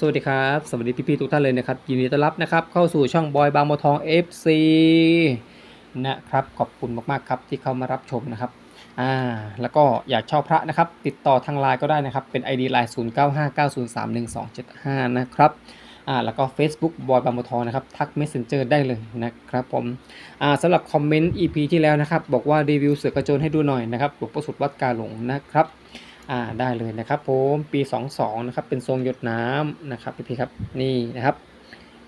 สวัสดีครับ สวัสดีพี่ๆทุกท่านเลยนะครับ ยินดีต้อนรับนะครับ เข้าสู่ช่องบอยบางบัวทอง FC นะครับ ขอบคุณมากๆครับที่เข้ามารับชมนะครับ อ่า แล้วก็อยากเช่าพระนะครับ ติดต่อทางไลน์ก็ได้นะครับ เป็น ID ไลน์0959031275 นะครับ อ่า แล้วก็ Facebook บอยบางบัวทองนะครับ ทัก Messenger ได้เลยนะครับผม อ่าสำหรับคอมเมนต์ EP ที่แล้วนะครับ บอกว่ารีวิวเสือกระโจนให้ดูหน่อยนะครับหลวงพ่อสุดวัดกาหลงนะครับ อ่าได้เลยนะครับผมปี 22 นะครับ เป็นทรงหยดน้ำนะครับพี่ๆครับนี่นะครับ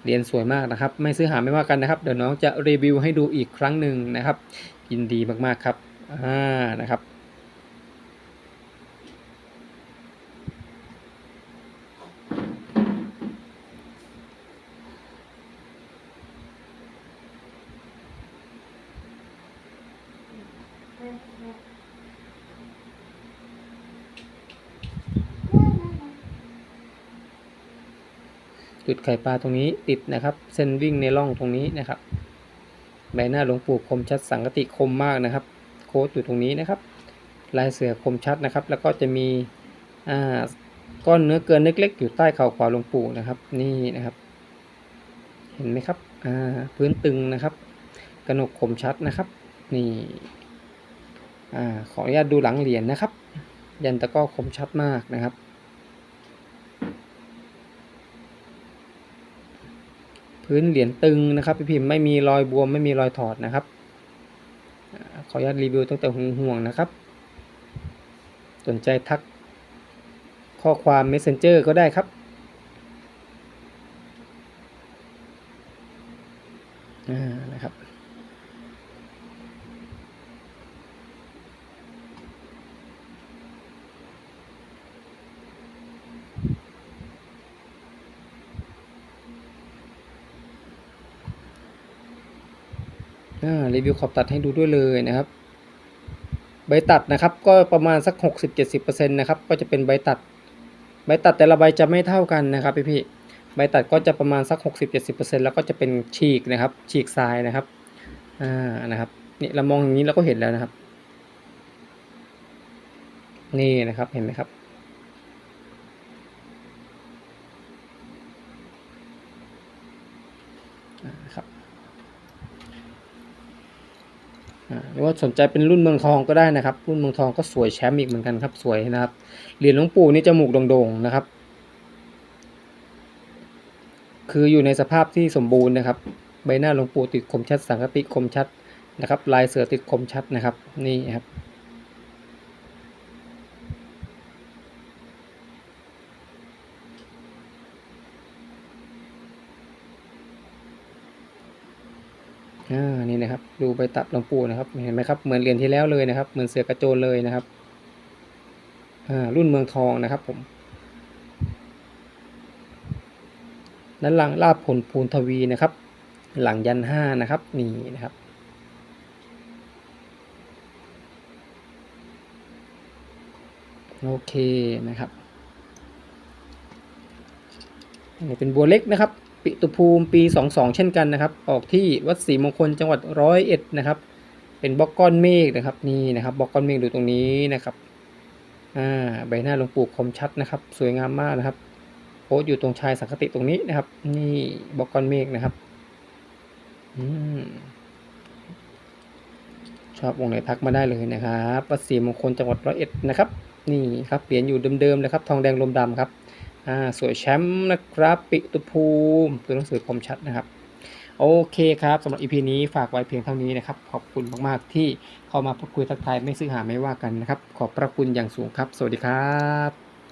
เหรียญสวยมากนะครับ ไม่ซื้อหาไม่ว่ากันนะครับ เดี๋ยวน้องจะรีวิวให้ดูอีกครั้งหนึ่งนะครับยินดีมากๆครับอ่านะครับ จุดไข่ปลาตรงนี้ติดนะครับ เส้นวิ่งในร่องตรงนี้นะครับ ใบหน้าหลวงปู่คมชัดสังกติคมมากนะครับ โค้ดอยู่ตรงนี้นะครับ ลายเสือคมชัดนะครับ แล้วก็จะมีอ่าก้อนเนื้อเกินเล็ก ๆ อยู่ใต้เข่าขวาหลวงปู่นะครับ นี่นะครับ เห็นไหมครับอ่าพื้นตึงนะครับ กระหนกคมชัดนะครับ นี่อ่าขออนุญาตดูหลังเหรียญนะครับ ยันตะก้อคมชัดมากนะครับ พื้นเหรียญตึงนะครับพี่พิมพ์ไม่มีรอยบวมไม่มีรอยถอดนะครับขออนุญาตรีวิวตั้งแต่ห่วงๆนะครับ สนใจทักข้อความ Messenger ก็ได้ครับอ่านะครับ อ่า รีวิวขอบตัดให้ดูด้วยเลยนะครับ ใบตัดนะครับก็ประมาณสัก 60-70%นะครับก็จะเป็นใบตัด ใบตัดแต่ละใบจะไม่เท่ากันนะครับพี่พี่ใบตัดก็จะประมาณสัก 60-70%แล้วก็จะเป็นฉีกนะครับ ฉีกทรายนะครับอ่านะครับนี่เรามองอย่างนี้เราก็เห็นแล้วนะครับ นี่นะครับเห็นไหมครับครับ อ่า หรือว่าสนใจเป็นรุ่นเมืองทองก็ได้นะครับ รุ่นเมืองทองก็สวยแชมป์อีกเหมือนกันครับ สวยนะครับเหรียญหลวงปู่นี่จมูกโด่งๆนะครับ คืออยู่ในสภาพที่สมบูรณ์นะครับ ใบหน้าหลวงปู่ติดคมชัดสังกติคมชัดนะครับ ลายเสือติดคมชัดนะครับ นี่ครับ อ่านี่นะครับ ดูใบตัดหลวงปู่นะครับ เห็นไหมครับ เหมือนเหรียญที่แล้วเลยนะครับ เหมือนเสือกระโจนเลยนะครับ อ่า รุ่นเมืองทองนะครับผมด้านหลังลาบผลภูนทวีนะครับ หลังยันห้านะครับ นี่นะครับโอเคนะครับ อันนี้เป็นบัวเล็กนะครับ ปิตุภูมิปี 22 เช่นกันนะครับ ออกที่วัดศรีมงคลจังหวัดร้อยเอ็ดนะครับ เป็นบล็อกก้อนเมฆนะครับนี่นะครับบล็อกก้อนเมฆดูตรงนี้นะครับอ่าใบหน้าหลวงปู่คมชัดนะครับ สวยงามมากนะครับโพสต์อยู่ตรงชายสังคติตรงนี้นะครับ นี่บล็อกก้อนเมฆนะครับอืมชอบวงไหนทักมาได้เลยนะครับวัดศรีมงคลจังหวัดร้อยเอ็ดนะครับ นี่ครับเหรียญอยู่เดิมๆเลยครับ ทองแดงลมดำครับ อ่าสวยแชมป์นะครับ ปิตุภูมิตัวหนังสือคมชัดนะครับ โอเคครับสำหรับ EP นี้ฝากไว้เพียงเท่านี้นะครับ ขอบคุณมากๆที่เข้ามาพูดคุยทักทายไม่ซื้อหาไม่ว่ากันนะครับ ขอบพระคุณอย่างสูงครับ สวัสดีครับ